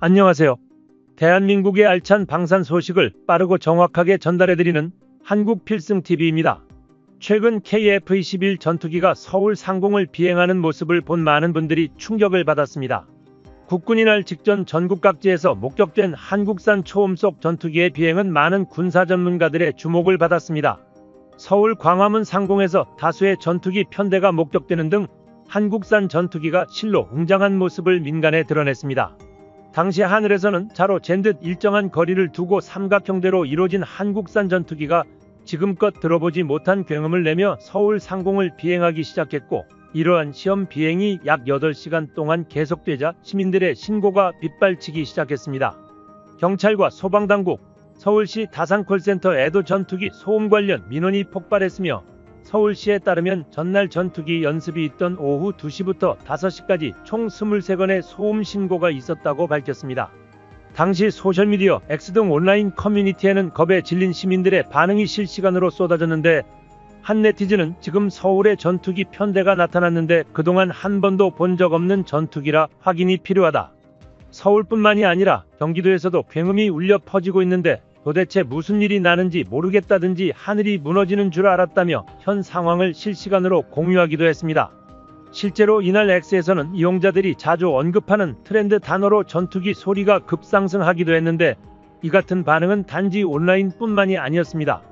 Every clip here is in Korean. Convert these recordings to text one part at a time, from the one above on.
안녕하세요. 대한민국의 알찬 방산 소식을 빠르고 정확하게 전달해드리는 한국 필승 TV입니다. 최근 KF-21 전투기가 서울 상공을 비행하는 모습을 본 많은 분들이 충격을 받았습니다. 국군이 날 직전 전국 각지에서 목격된 한국산 초음속 전투기의 비행은 많은 군사 전문가들의 주목을 받았습니다. 서울 광화문 상공에서 다수의 전투기 편대가 목격되는 등 한국산 전투기가 실로 웅장한 모습을 민간에 드러냈습니다. 당시 하늘에서는 자로 잰 듯 일정한 거리를 두고 삼각형대로 이루어진 한국산 전투기가 지금껏 들어보지 못한 굉음을 내며 서울 상공을 비행하기 시작했고 이러한 시험 비행이 약 8시간 동안 계속되자 시민들의 신고가 빗발치기 시작했습니다. 경찰과 소방당국, 서울시 다산콜센터에도 전투기 소음 관련 민원이 폭발했으며 서울시에 따르면 전날 전투기 연습이 있던 오후 2시부터 5시까지 총 23건의 소음 신고가 있었다고 밝혔습니다. 당시 소셜미디어 X 등 온라인 커뮤니티에는 겁에 질린 시민들의 반응이 실시간으로 쏟아졌는데 한 네티즌은 지금 서울에 전투기 편대가 나타났는데 그동안 한 번도 본 적 없는 전투기라 확인이 필요하다. 서울뿐만이 아니라 경기도에서도 굉음이 울려 퍼지고 있는데 도대체 무슨 일이 나는지 모르겠다든지 하늘이 무너지는 줄 알았다며 현 상황을 실시간으로 공유하기도 했습니다. 실제로 이날 X에서는 이용자들이 자주 언급하는 트렌드 단어로 전투기 소리가 급상승하기도 했는데 이 같은 반응은 단지 온라인뿐만이 아니었습니다.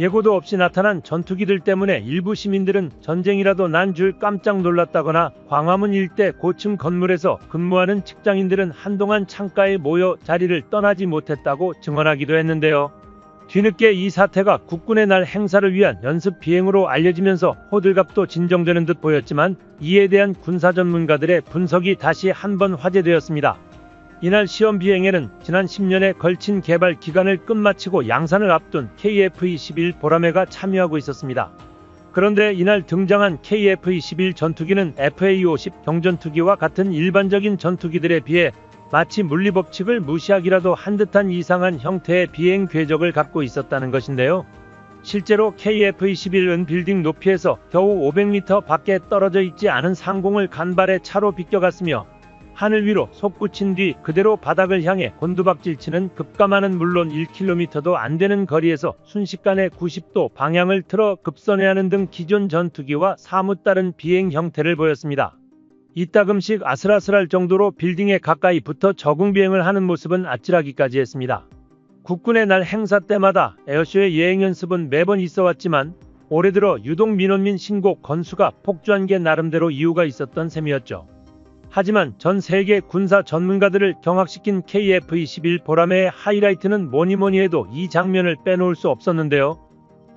예고도 없이 나타난 전투기들 때문에 일부 시민들은 전쟁이라도 난 줄 깜짝 놀랐다거나 광화문 일대 고층 건물에서 근무하는 직장인들은 한동안 창가에 모여 자리를 떠나지 못했다고 증언하기도 했는데요. 뒤늦게 이 사태가 국군의 날 행사를 위한 연습 비행으로 알려지면서 호들갑도 진정되는 듯 보였지만 이에 대한 군사 전문가들의 분석이 다시 한번 화제되었습니다. 이날 시험 비행에는 지난 10년에 걸친 개발 기간을 끝마치고 양산을 앞둔 KF-21 보라매가 참여하고 있었습니다. 그런데 이날 등장한 KF-21 전투기는 FA-50 경전투기와 같은 일반적인 전투기들에 비해 마치 물리법칙을 무시하기라도 한 듯한 이상한 형태의 비행 궤적을 갖고 있었다는 것인데요. 실제로 KF-21은 빌딩 높이에서 겨우 500m 밖에 떨어져 있지 않은 상공을 간발의 차로 비껴갔으며 하늘 위로 솟구친 뒤 그대로 바닥을 향해 곤두박질 치는 급감하는 물론 1km도 안 되는 거리에서 순식간에 90도 방향을 틀어 급선회하는 등 기존 전투기와 사뭇 다른 비행 형태를 보였습니다. 이따금씩 아슬아슬할 정도로 빌딩에 가까이 붙어 적응 비행을 하는 모습은 아찔하기까지 했습니다. 국군의 날 행사 때마다 에어쇼의 예행 연습은 매번 있어 왔지만 올해 들어 유독 민원민 신고 건수가 폭주한 게 나름대로 이유가 있었던 셈이었죠. 하지만 전 세계 군사 전문가들을 경악시킨 KF-21 보라매의 하이라이트는 뭐니 뭐니 해도 이 장면을 빼놓을 수 없었는데요.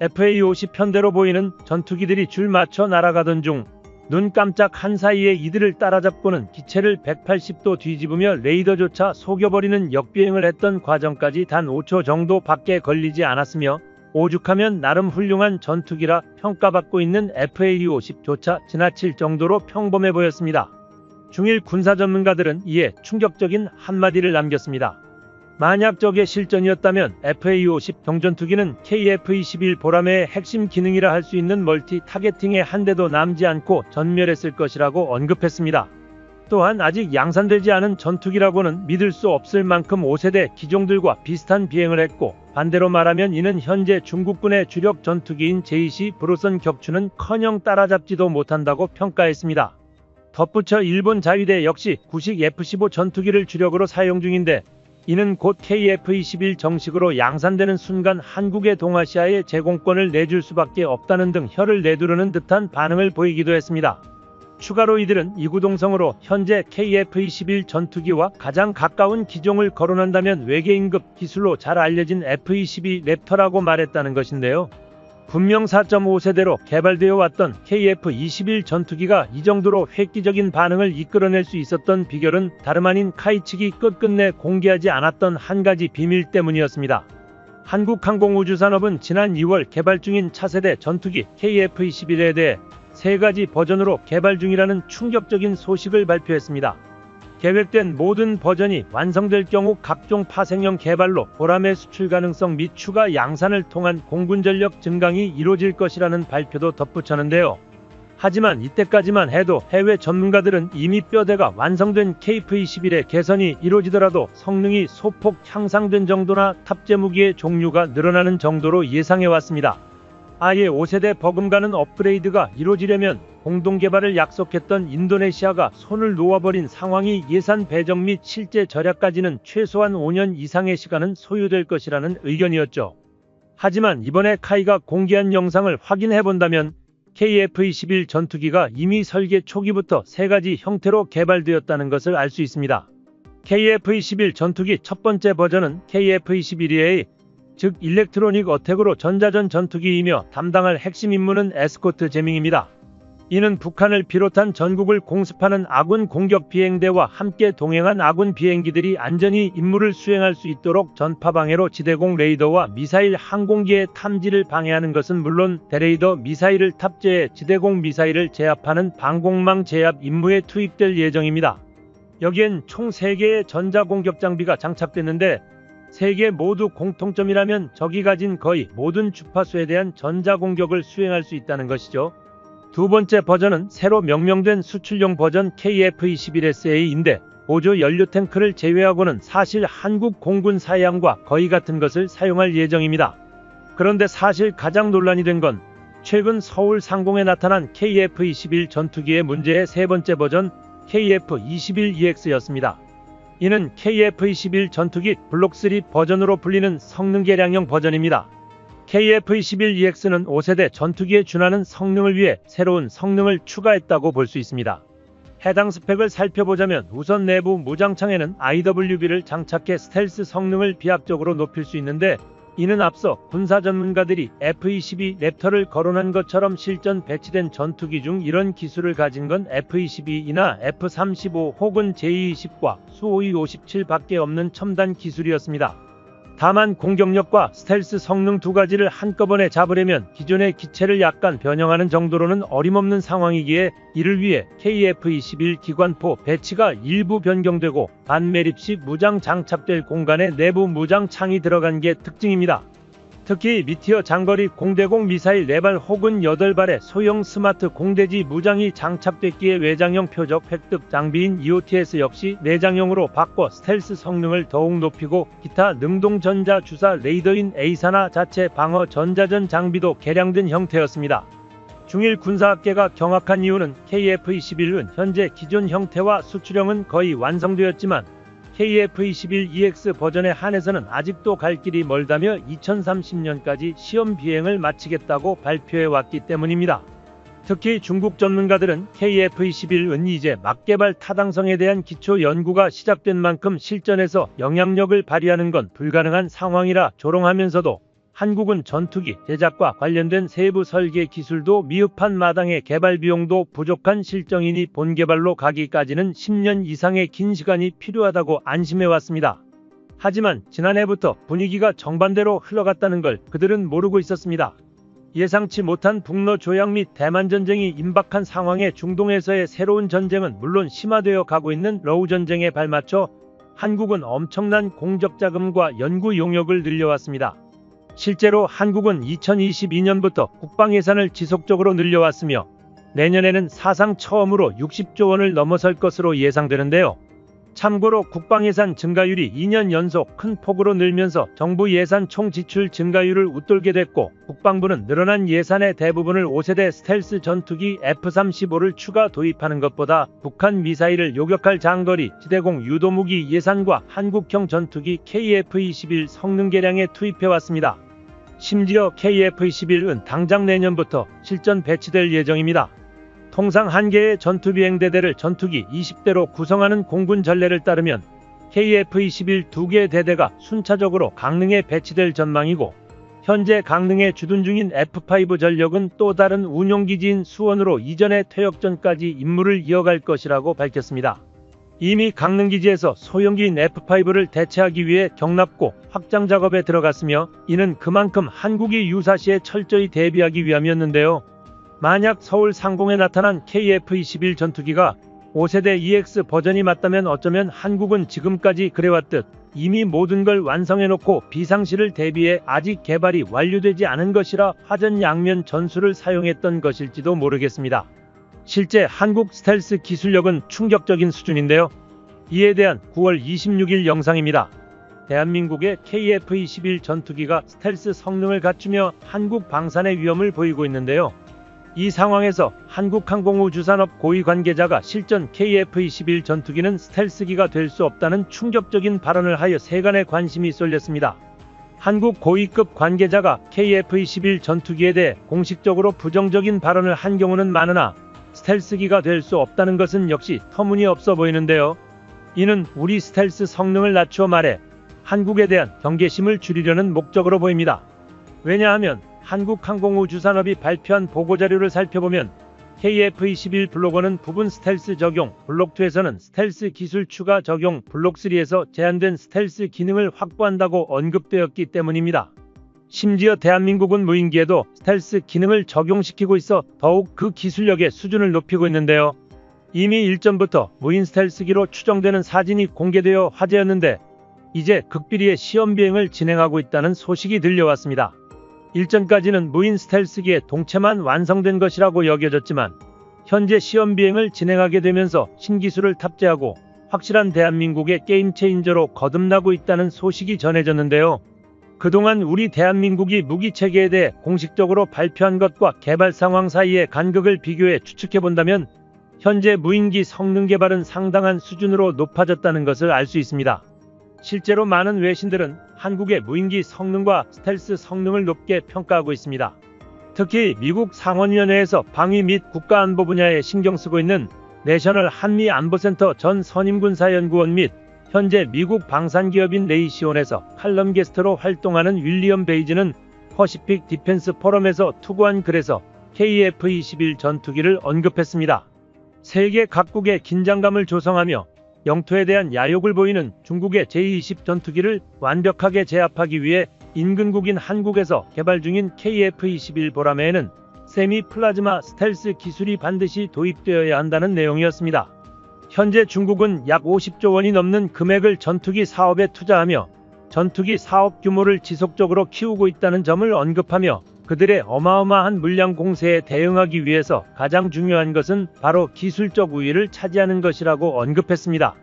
FA-50 편대로 보이는 전투기들이 줄 맞춰 날아가던 중 눈 깜짝 한 사이에 이들을 따라잡고는 기체를 180도 뒤집으며 레이더조차 속여버리는 역비행을 했던 과정까지 단 5초 정도 밖에 걸리지 않았으며 오죽하면 나름 훌륭한 전투기라 평가받고 있는 FA-50조차 지나칠 정도로 평범해 보였습니다. 중일 군사 전문가들은 이에 충격적인 한마디를 남겼습니다. 만약 저게 실전이었다면 FA-50 경전투기는 KF-21 보라매의 핵심 기능이라 할 수 있는 멀티 타겟팅에 한 대도 남지 않고 전멸했을 것이라고 언급했습니다. 또한 아직 양산되지 않은 전투기라고는 믿을 수 없을 만큼 5세대 기종들과 비슷한 비행을 했고 반대로 말하면 이는 현재 중국군의 주력 전투기인 제2시 브로선 격추는 커녕 따라잡지도 못한다고 평가했습니다. 덧붙여 일본 자위대 역시 구식 F-15 전투기를 주력으로 사용 중인데 이는 곧 KF-21 정식으로 양산되는 순간 한국의 동아시아에 제공권을 내줄 수밖에 없다는 등 혀를 내두르는 듯한 반응을 보이기도 했습니다. 추가로 이들은 이구동성으로 현재 KF-21 전투기와 가장 가까운 기종을 거론한다면 외계인급 기술로 잘 알려진 F-22 랩터라고 말했다는 것인데요. 분명 4.5세대로 개발되어 왔던 KF-21 전투기가 이 정도로 획기적인 반응을 이끌어낼 수 있었던 비결은 다름 아닌 카이 측이 끝끝내 공개하지 않았던 한 가지 비밀 때문이었습니다. 한국항공우주산업은 지난 2월 개발 중인 차세대 전투기 KF-21에 대해 세 가지 버전으로 개발 중이라는 충격적인 소식을 발표했습니다. 계획된 모든 버전이 완성될 경우 각종 파생형 개발로 보람의 수출 가능성 및 추가 양산을 통한 공군 전력 증강이 이루어질 것이라는 발표도 덧붙였는데요. 하지만 이때까지만 해도 해외 전문가들은 이미 뼈대가 완성된 KF-21의 개선이 이루어지더라도 성능이 소폭 향상된 정도나 탑재 무기의 종류가 늘어나는 정도로 예상해왔습니다. 아예 5세대 버금가는 업그레이드가 이루어지려면 공동 개발을 약속했던 인도네시아가 손을 놓아버린 상황이 예산 배정 및 실제 절약까지는 최소한 5년 이상의 시간은 소요될 것이라는 의견이었죠. 하지만 이번에 카이가 공개한 영상을 확인해 본다면 KF-21 전투기가 이미 설계 초기부터 세 가지 형태로 개발되었다는 것을 알 수 있습니다. KF-21 전투기 첫 번째 버전은 KF-21A, 즉 일렉트로닉 어택으로 전자전 전투기이며 담당할 핵심 임무는 에스코트 제밍입니다. 이는 북한을 비롯한 전국을 공습하는 아군 공격 비행대와 함께 동행한 아군 비행기들이 안전히 임무를 수행할 수 있도록 전파 방해로 지대공 레이더와 미사일 항공기의 탐지를 방해하는 것은 물론 대레이더 미사일을 탑재해 지대공 미사일을 제압하는 방공망 제압 임무에 투입될 예정입니다. 여기엔 총 3개의 전자공격 장비가 장착됐는데 3개 모두 공통점이라면 적이 가진 거의 모든 주파수에 대한 전자공격을 수행할 수 있다는 것이죠. 두 번째 버전은 새로 명명된 수출용 버전 KF-21SA인데 보조 연료 탱크를 제외하고는 사실 한국 공군 사양과 거의 같은 것을 사용할 예정입니다. 그런데 사실 가장 논란이 된 건 최근 서울 상공에 나타난 KF-21 전투기의 문제의 세 번째 버전 KF-21EX였습니다. 이는 KF-21 전투기 블록3 버전으로 불리는 성능 개량형 버전입니다. KF-21EX는 5세대 전투기에 준하는 성능을 위해 새로운 성능을 추가했다고 볼 수 있습니다. 해당 스펙을 살펴보자면 우선 내부 무장창에는 IWB를 장착해 스텔스 성능을 비약적으로 높일 수 있는데 이는 앞서 군사 전문가들이 F-22 랩터를 거론한 것처럼 실전 배치된 전투기 중 이런 기술을 가진 건 F-22이나 F-35 혹은 J-20과 수-5257밖에 없는 첨단 기술이었습니다. 다만 공격력과 스텔스 성능 두 가지를 한꺼번에 잡으려면 기존의 기체를 약간 변형하는 정도로는 어림없는 상황이기에 이를 위해 KF-21 기관포 배치가 일부 변경되고 반매립 시 무장 장착될 공간에 내부 무장 창이 들어간 게 특징입니다. 특히 미티어 장거리 공대공 미사일 4발 혹은 8발의 소형 스마트 공대지 무장이 장착됐기에 외장형 표적 획득 장비인 EOTS 역시 내장형으로 바꿔 스텔스 성능을 더욱 높이고 기타 능동 전자 주사 레이더인 A사나 자체 방어 전자전 장비도 개량된 형태였습니다. 중일 군사학계가 경악한 이유는 KF-21은 현재 기존 형태와 수출형은 거의 완성되었지만 KF-21EX 버전에 한해서는 아직도 갈 길이 멀다며 2030년까지 시험 비행을 마치겠다고 발표해 왔기 때문입니다. 특히 중국 전문가들은 KF-21은 이제 막개발 타당성에 대한 기초 연구가 시작된 만큼 실전에서 영향력을 발휘하는 건 불가능한 상황이라 조롱하면서도 한국은 전투기 제작과 관련된 세부 설계 기술도 미흡한 마당에 개발 비용도 부족한 실정이니 본개발로 가기까지는 10년 이상의 긴 시간이 필요하다고 안심해 왔습니다. 하지만 지난해부터 분위기가 정반대로 흘러갔다는 걸 그들은 모르고 있었습니다. 예상치 못한 북러 조약 및 대만 전쟁이 임박한 상황에 중동에서의 새로운 전쟁은 물론 심화되어 가고 있는 러우 전쟁에 발맞춰 한국은 엄청난 공적 자금과 연구 용역을 늘려왔습니다. 실제로 한국은 2022년부터 국방 예산을 지속적으로 늘려왔으며 내년에는 사상 처음으로 60조 원을 넘어설 것으로 예상되는데요. 참고로 국방 예산 증가율이 2년 연속 큰 폭으로 늘면서 정부 예산 총 지출 증가율을 웃돌게 됐고 국방부는 늘어난 예산의 대부분을 5세대 스텔스 전투기 F-35를 추가 도입하는 것보다 북한 미사일을 요격할 장거리 지대공 유도무기 예산과 한국형 전투기 KF-21 성능 개량에 투입해왔습니다. 심지어 KF-21은 당장 내년부터 실전 배치될 예정입니다. 통상 한 개의 전투비행대대를 전투기 20대로 구성하는 공군 전례를 따르면 KF-21 두개 대대가 순차적으로 강릉에 배치될 전망이고 현재 강릉에 주둔 중인 F5 전력은 또 다른 운용기지인 수원으로 이전의 퇴역 전까지 임무를 이어갈 것이라고 밝혔습니다. 이미 강릉기지에서 소형기인 F5를 대체하기 위해 경납고 확장 작업에 들어갔으며 이는 그만큼 한국이 유사시에 철저히 대비하기 위함이었는데요. 만약 서울 상공에 나타난 KF-21 전투기가 5세대 EX 버전이 맞다면 어쩌면 한국은 지금까지 그래왔듯 이미 모든 걸 완성해놓고 비상시를 대비해 아직 개발이 완료되지 않은 것이라 화전 양면 전술을 사용했던 것일지도 모르겠습니다. 실제 한국 스텔스 기술력은 충격적인 수준인데요. 이에 대한 9월 26일 영상입니다. 대한민국의 KF-21 전투기가 스텔스 성능을 갖추며 한국 방산의 위험을 보이고 있는데요. 이 상황에서 한국항공우주산업 고위 관계자가 실전 KF-21 전투기는 스텔스기가 될 수 없다는 충격적인 발언을 하여 세간의 관심이 쏠렸습니다. 한국 고위급 관계자가 KF-21 전투기에 대해 공식적으로 부정적인 발언을 한 경우는 많으나 스텔스기가 될 수 없다는 것은 역시 터무니없어 보이는데요. 이는 우리 스텔스 성능을 낮추어 말해 한국에 대한 경계심을 줄이려는 목적으로 보입니다. 왜냐하면 한국항공우주산업이 발표한 보고자료를 살펴보면 KF-21 블록1은 부분 스텔스 적용, 블록2에서는 스텔스 기술 추가 적용, 블록3에서 제한된 스텔스 기능을 확보한다고 언급되었기 때문입니다. 심지어 대한민국은 무인기에도 스텔스 기능을 적용시키고 있어 더욱 그 기술력의 수준을 높이고 있는데요. 이미 일전부터 무인 스텔스기로 추정되는 사진이 공개되어 화제였는데 이제 극비리의 시험 비행을 진행하고 있다는 소식이 들려왔습니다. 일전까지는 무인 스텔스기의 동체만 완성된 것이라고 여겨졌지만 현재 시험 비행을 진행하게 되면서 신기술을 탑재하고 확실한 대한민국의 게임 체인저로 거듭나고 있다는 소식이 전해졌는데요. 그동안 우리 대한민국이 무기 체계에 대해 공식적으로 발표한 것과 개발 상황 사이의 간극을 비교해 추측해 본다면 현재 무인기 성능 개발은 상당한 수준으로 높아졌다는 것을 알 수 있습니다. 실제로 많은 외신들은 한국의 무인기 성능과 스텔스 성능을 높게 평가하고 있습니다. 특히 미국 상원위원회에서 방위 및 국가안보 분야에 신경 쓰고 있는 내셔널 한미안보센터 전 선임군사연구원 및 현재 미국 방산기업인 레이시온에서 칼럼 게스트로 활동하는 윌리엄 베이즈는 퍼시픽 디펜스 포럼에서 투고한 글에서 KF-21 전투기를 언급했습니다. 세계 각국의 긴장감을 조성하며 영토에 대한 야욕을 보이는 중국의 제-20 전투기를 완벽하게 제압하기 위해 인근국인 한국에서 개발 중인 KF-21 보라매에는 세미 플라즈마 스텔스 기술이 반드시 도입되어야 한다는 내용이었습니다. 현재 중국은 약 50조 원이 넘는 금액을 전투기 사업에 투자하며 전투기 사업 규모를 지속적으로 키우고 있다는 점을 언급하며 그들의 어마어마한 물량 공세에 대응하기 위해서 가장 중요한 것은 바로 기술적 우위를 차지하는 것이라고 언급했습니다.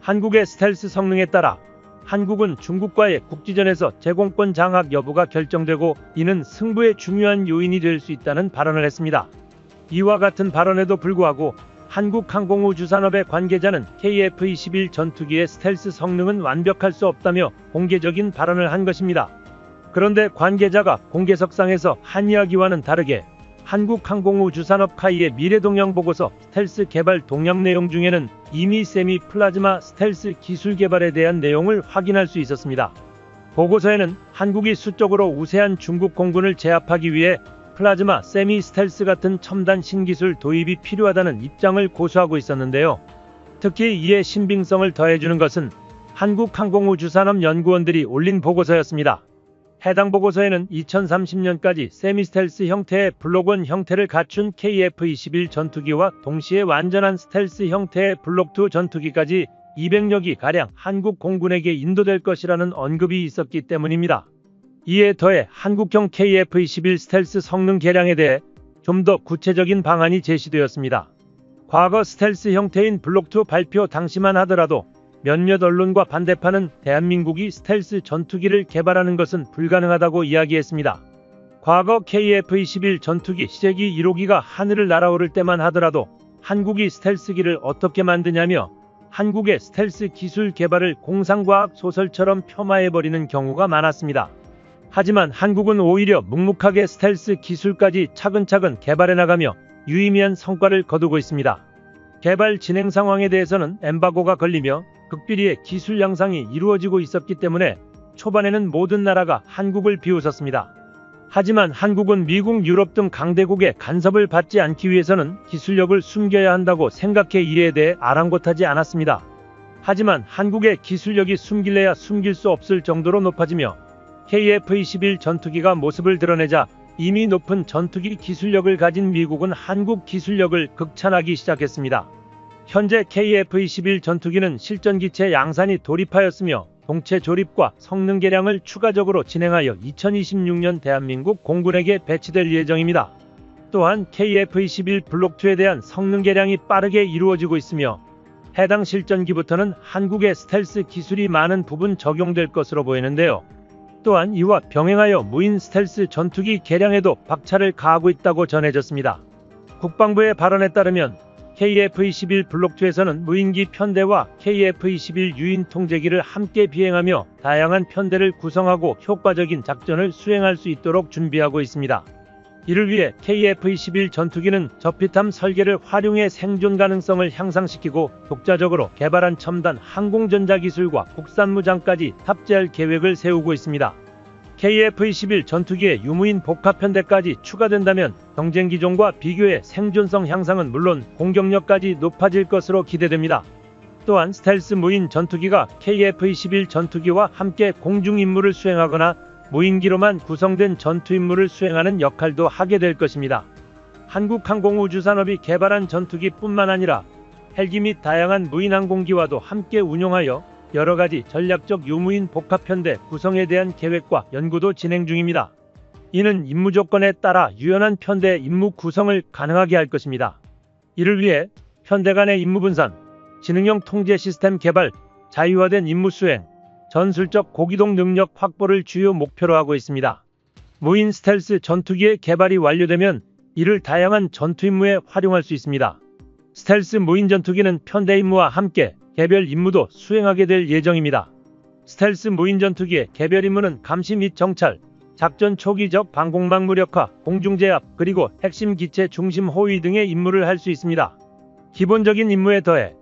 한국의 스텔스 성능에 따라 한국은 중국과의 국지전에서 제공권 장악 여부가 결정되고 이는 승부의 중요한 요인이 될 수 있다는 발언을 했습니다. 이와 같은 발언에도 불구하고 한국항공우주산업의 관계자는 KF-21 전투기의 스텔스 성능은 완벽할 수 없다며 공개적인 발언을 한 것입니다. 그런데 관계자가 공개석상에서 한 이야기와는 다르게 한국항공우주산업 카이의 미래동향 보고서 스텔스 개발 동향 내용 중에는 이미 세미 플라즈마 스텔스 기술 개발에 대한 내용을 확인할 수 있었습니다. 보고서에는 한국이 수적으로 우세한 중국 공군을 제압하기 위해 플라즈마 세미 스텔스 같은 첨단 신기술 도입이 필요하다는 입장을 고수하고 있었는데요. 특히 이에 신빙성을 더해주는 것은 한국항공우주산업 연구원들이 올린 보고서였습니다. 해당 보고서에는 2030년까지 세미스텔스 형태의 블록1 형태를 갖춘 KF-21 전투기와 동시에 완전한 스텔스 형태의 블록2 전투기까지 200여 기 가량 한국 공군에게 인도될 것이라는 언급이 있었기 때문입니다. 이에 더해 한국형 KF-21 스텔스 성능 개량에 대해 좀 더 구체적인 방안이 제시되었습니다. 과거 스텔스 형태인 블록2 발표 당시만 하더라도 몇몇 언론과 반대파는 대한민국이 스텔스 전투기를 개발하는 것은 불가능하다고 이야기했습니다. 과거 KF-21 전투기 시제기 1호기가 하늘을 날아오를 때만 하더라도 한국이 스텔스기를 어떻게 만드냐며 한국의 스텔스 기술 개발을 공상과학 소설처럼 폄하해버리는 경우가 많았습니다. 하지만 한국은 오히려 묵묵하게 스텔스 기술까지 차근차근 개발해 나가며 유의미한 성과를 거두고 있습니다. 개발 진행 상황에 대해서는 엠바고가 걸리며 극비리의 기술 양상이 이루어지고 있었기 때문에 초반에는 모든 나라가 한국을 비웃었습니다. 하지만 한국은 미국, 유럽 등 강대국의 간섭을 받지 않기 위해서는 기술력을 숨겨야 한다고 생각해 이에 대해 아랑곳하지 않았습니다. 하지만 한국의 기술력이 숨길래야 숨길 수 없을 정도로 높아지며 KF-21 전투기가 모습을 드러내자 이미 높은 전투기 기술력을 가진 미국은 한국 기술력을 극찬하기 시작했습니다. 현재 KF-21 전투기는 실전기체 양산이 돌입하였으며 동체 조립과 성능 개량을 추가적으로 진행하여 2026년 대한민국 공군에게 배치될 예정입니다. 또한 KF-21 블록2에 대한 성능 개량이 빠르게 이루어지고 있으며 해당 실전기부터는 한국의 스텔스 기술이 많은 부분 적용될 것으로 보이는데요. 또한 이와 병행하여 무인 스텔스 전투기 개량에도 박차를 가하고 있다고 전해졌습니다. 국방부의 발언에 따르면 KF-21 블록2에서는 무인기 편대와 KF-21 유인 통제기를 함께 비행하며 다양한 편대를 구성하고 효과적인 작전을 수행할 수 있도록 준비하고 있습니다. 이를 위해 KF-21 전투기는 저피탐 설계를 활용해 생존 가능성을 향상시키고 독자적으로 개발한 첨단 항공전자 기술과 국산 무장까지 탑재할 계획을 세우고 있습니다. KF-21 전투기의 유무인 복합 편대까지 추가된다면 경쟁 기종과 비교해 생존성 향상은 물론 공격력까지 높아질 것으로 기대됩니다. 또한 스텔스 무인 전투기가 KF-21 전투기와 함께 공중 임무를 수행하거나 무인기로만 구성된 전투 임무를 수행하는 역할도 하게 될 것입니다. 한국항공우주산업이 개발한 전투기뿐만 아니라 헬기 및 다양한 무인 항공기와도 함께 운용하여 여러 가지 전략적 유무인 복합편대 구성에 대한 계획과 연구도 진행 중입니다. 이는 임무 조건에 따라 유연한 편대 임무 구성을 가능하게 할 것입니다. 이를 위해 편대 간의 임무 분산, 지능형 통제 시스템 개발, 자유화된 임무 수행, 전술적 고기동 능력 확보를 주요 목표로 하고 있습니다. 무인 스텔스 전투기의 개발이 완료되면 이를 다양한 전투 임무에 활용할 수 있습니다. 스텔스 무인 전투기는 편대 임무와 함께 개별 임무도 수행하게 될 예정입니다. 스텔스 무인 전투기의 개별 임무는 감시 및 정찰, 작전 초기적 방공망 무력화, 공중 제압, 그리고 핵심 기체 중심 호위 등의 임무를 할 수 있습니다. 기본적인 임무에 더해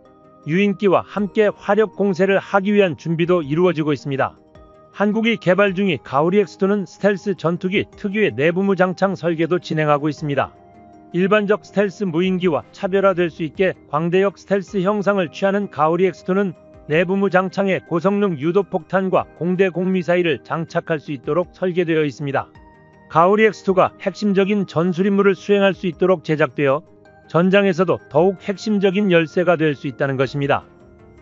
유인기와 함께 화력 공세를 하기 위한 준비도 이루어지고 있습니다. 한국이 개발 중인 가오리 X2는 스텔스 전투기 특유의 내부무 장창 설계도 진행하고 있습니다. 일반적 스텔스 무인기와 차별화될 수 있게 광대역 스텔스 형상을 취하는 가오리 X2는 내부무 장창에 고성능 유도폭탄과 공대 공미사일을 장착할 수 있도록 설계되어 있습니다. 가오리 X2가 핵심적인 전술 임무를 수행할 수 있도록 제작되어 전장에서도 더욱 핵심적인 열쇠가 될 수 있다는 것입니다.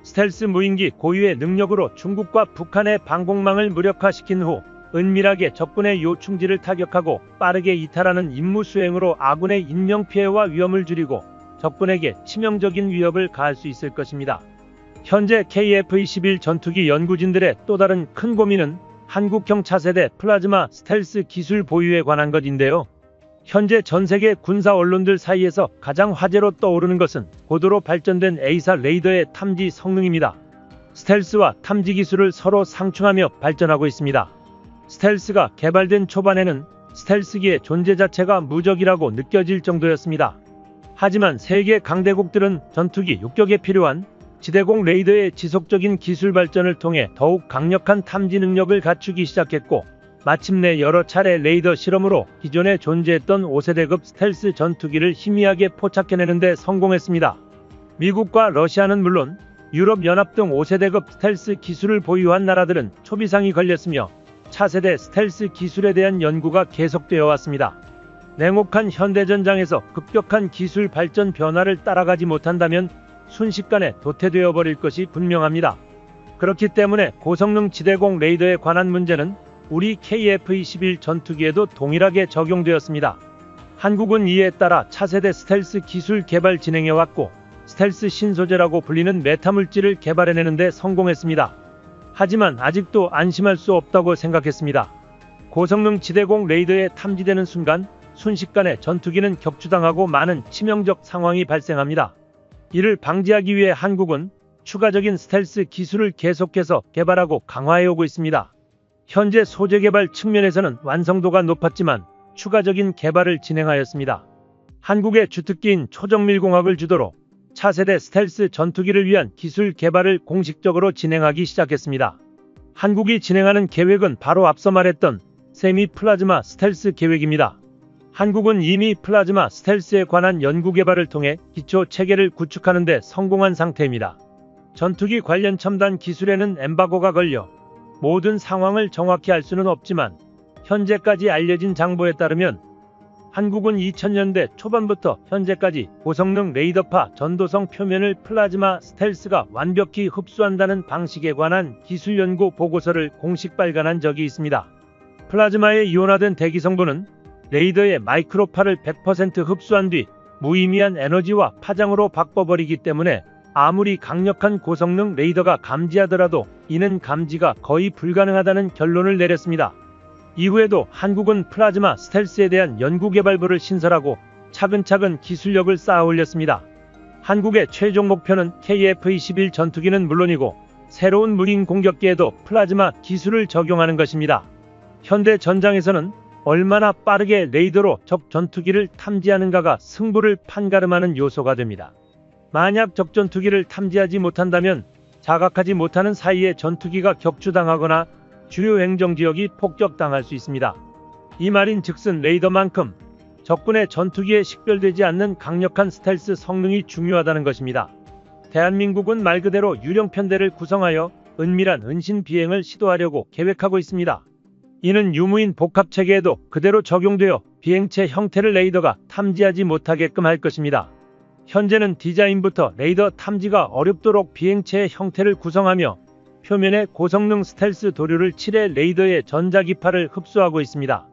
스텔스 무인기 고유의 능력으로 중국과 북한의 방공망을 무력화시킨 후 은밀하게 적군의 요충지를 타격하고 빠르게 이탈하는 임무 수행으로 아군의 인명피해와 위험을 줄이고 적군에게 치명적인 위협을 가할 수 있을 것입니다. 현재 KF-21 전투기 연구진들의 또 다른 큰 고민은 한국형 차세대 플라즈마 스텔스 기술 보유에 관한 것인데요. 현재 전 세계 군사 언론들 사이에서 가장 화제로 떠오르는 것은 고도로 발전된 A사 레이더의 탐지 성능입니다. 스텔스와 탐지 기술을 서로 상충하며 발전하고 있습니다. 스텔스가 개발된 초반에는 스텔스기의 존재 자체가 무적이라고 느껴질 정도였습니다. 하지만 세계 강대국들은 전투기 육격에 필요한 지대공 레이더의 지속적인 기술 발전을 통해 더욱 강력한 탐지 능력을 갖추기 시작했고 마침내 여러 차례 레이더 실험으로 기존에 존재했던 5세대급 스텔스 전투기를 희미하게 포착해내는데 성공했습니다. 미국과 러시아는 물론 유럽연합 등 5세대급 스텔스 기술을 보유한 나라들은 초비상이 걸렸으며 차세대 스텔스 기술에 대한 연구가 계속되어 왔습니다. 냉혹한 현대전장에서 급격한 기술 발전 변화를 따라가지 못한다면 순식간에 도태되어 버릴 것이 분명합니다. 그렇기 때문에 고성능 지대공 레이더에 관한 문제는 우리 KF-21 전투기에도 동일하게 적용되었습니다. 한국은 이에 따라 차세대 스텔스 기술 개발 진행해왔고 스텔스 신소재라고 불리는 메타물질을 개발해내는데 성공했습니다. 하지만 아직도 안심할 수 없다고 생각했습니다. 고성능 지대공 레이더에 탐지되는 순간 순식간에 전투기는 격추당하고 많은 치명적 상황이 발생합니다. 이를 방지하기 위해 한국은 추가적인 스텔스 기술을 계속해서 개발하고 강화해오고 있습니다. 현재 소재 개발 측면에서는 완성도가 높았지만 추가적인 개발을 진행하였습니다. 한국의 주특기인 초정밀공학을 주도로 차세대 스텔스 전투기를 위한 기술 개발을 공식적으로 진행하기 시작했습니다. 한국이 진행하는 계획은 바로 앞서 말했던 세미 플라즈마 스텔스 계획입니다. 한국은 이미 플라즈마 스텔스에 관한 연구 개발을 통해 기초 체계를 구축하는 데 성공한 상태입니다. 전투기 관련 첨단 기술에는 엠바고가 걸려 모든 상황을 정확히 알 수는 없지만 현재까지 알려진 장보에 따르면 한국은 2000년대 초반부터 현재까지 고성능 레이더파 전도성 표면을 플라즈마 스텔스가 완벽히 흡수한다는 방식에 관한 기술 연구 보고서를 공식 발간한 적이 있습니다. 플라즈마의 이온화된 대기 성분은 레이더의 마이크로파를 100% 흡수한 뒤 무의미한 에너지와 파장으로 바꿔버리기 때문에 아무리 강력한 고성능 레이더가 감지하더라도 이는 감지가 거의 불가능하다는 결론을 내렸습니다. 이후에도 한국은 플라즈마 스텔스에 대한 연구개발부를 신설하고 차근차근 기술력을 쌓아 올렸습니다. 한국의 최종 목표는 KF-21 전투기는 물론이고 새로운 무인 공격기에도 플라즈마 기술을 적용하는 것입니다. 현대 전장에서는 얼마나 빠르게 레이더로 적 전투기를 탐지하는가가 승부를 판가름하는 요소가 됩니다. 만약 적 전투기를 탐지하지 못한다면 자각하지 못하는 사이에 전투기가 격추당하거나 주요 행정지역이 폭격당할 수 있습니다. 이 말인 즉슨 레이더만큼 적군의 전투기에 식별되지 않는 강력한 스텔스 성능이 중요하다는 것입니다. 대한민국은 말 그대로 유령 편대를 구성하여 은밀한 은신 비행을 시도하려고 계획하고 있습니다. 이는 유무인 복합 체계에도 그대로 적용되어 비행체 형태를 레이더가 탐지하지 못하게끔 할 것입니다. 현재는 디자인부터 레이더 탐지가 어렵도록 비행체의 형태를 구성하며 표면에 고성능 스텔스 도료를 칠해 레이더의 전자기파를 흡수하고 있습니다.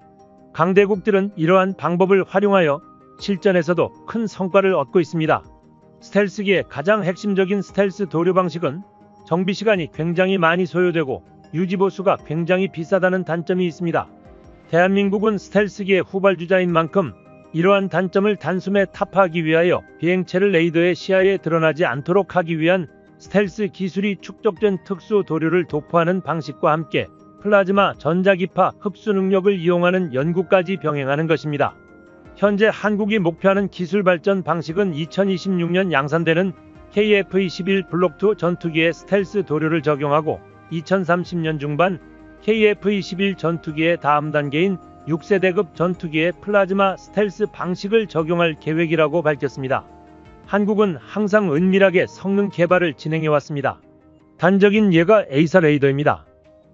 강대국들은 이러한 방법을 활용하여 실전에서도 큰 성과를 얻고 있습니다. 스텔스기의 가장 핵심적인 스텔스 도료 방식은 정비 시간이 굉장히 많이 소요되고 유지보수가 굉장히 비싸다는 단점이 있습니다. 대한민국은 스텔스기의 후발주자인 만큼 이러한 단점을 단숨에 타파하기 위하여 비행체를 레이더의 시야에 드러나지 않도록 하기 위한 스텔스 기술이 축적된 특수 도료를 도포하는 방식과 함께 플라즈마 전자기파 흡수 능력을 이용하는 연구까지 병행하는 것입니다. 현재 한국이 목표하는 기술 발전 방식은 2026년 양산되는 KF-21 블록2 전투기의 스텔스 도료를 적용하고 2030년 중반 KF-21 전투기의 다음 단계인 6세대급 전투기의 플라즈마 스텔스 방식을 적용할 계획이라고 밝혔습니다. 한국은 항상 은밀하게 성능 개발을 진행해 왔습니다. 단적인 예가 에이사 레이더입니다.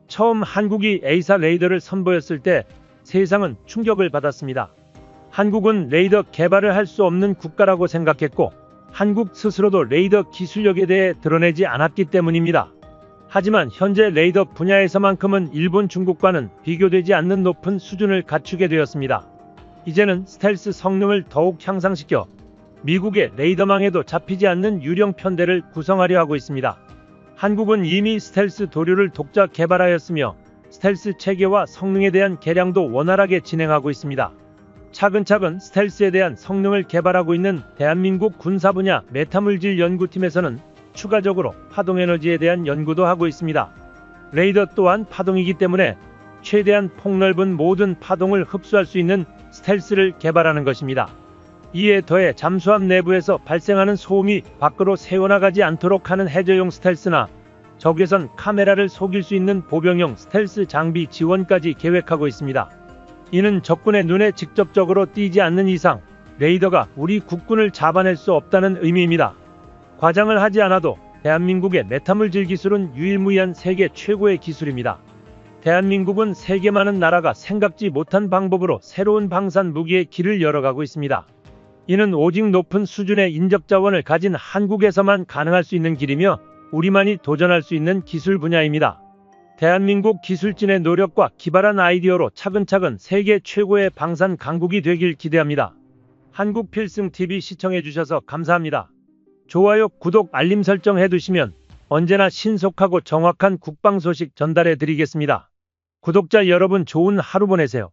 처음 한국이 에이사 레이더를 선보였을 때 세상은 충격을 받았습니다. 한국은 레이더 개발을 할 수 없는 국가라고 생각했고 한국 스스로도 레이더 기술력에 대해 드러내지 않았기 때문입니다. 하지만 현재 레이더 분야에서만큼은 일본 중국과는 비교되지 않는 높은 수준을 갖추게 되었습니다. 이제는 스텔스 성능을 더욱 향상시켜 미국의 레이더망에도 잡히지 않는 유령 편대를 구성하려 하고 있습니다. 한국은 이미 스텔스 도료를 독자 개발하였으며 스텔스 체계와 성능에 대한 개량도 원활하게 진행하고 있습니다. 차근차근 스텔스에 대한 성능을 개발하고 있는 대한민국 군사 분야 메타물질 연구팀에서는 추가적으로 파동 에너지에 대한 연구도 하고 있습니다. 레이더 또한 파동이기 때문에 최대한 폭넓은 모든 파동을 흡수할 수 있는 스텔스를 개발하는 것입니다. 이에 더해 잠수함 내부에서 발생하는 소음이 밖으로 새어나가지 않도록 하는 해저용 스텔스나 적외선 카메라를 속일 수 있는 보병용 스텔스 장비 지원까지 계획하고 있습니다. 이는 적군의 눈에 직접적으로 띄지 않는 이상 레이더가 우리 국군을 잡아낼 수 없다는 의미입니다. 과장을 하지 않아도 대한민국의 메타물 질 기술은 유일무이한 세계 최고의 기술입니다. 대한민국은 세계 많은 나라가 생각지 못한 방법으로 새로운 방산 무기의 길을 열어가고 있습니다. 이는 오직 높은 수준의 인적 자원을 가진 한국에서만 가능할 수 있는 길이며 우리만이 도전할 수 있는 기술 분야입니다. 대한민국 기술진의 노력과 기발한 아이디어로 차근차근 세계 최고의 방산 강국이 되길 기대합니다. 한국 필승 TV 시청해주셔서 감사합니다. 좋아요, 구독, 알림 설정 해두시면 언제나 신속하고 정확한 국방 소식 전달해 드리겠습니다. 구독자 여러분 좋은 하루 보내세요.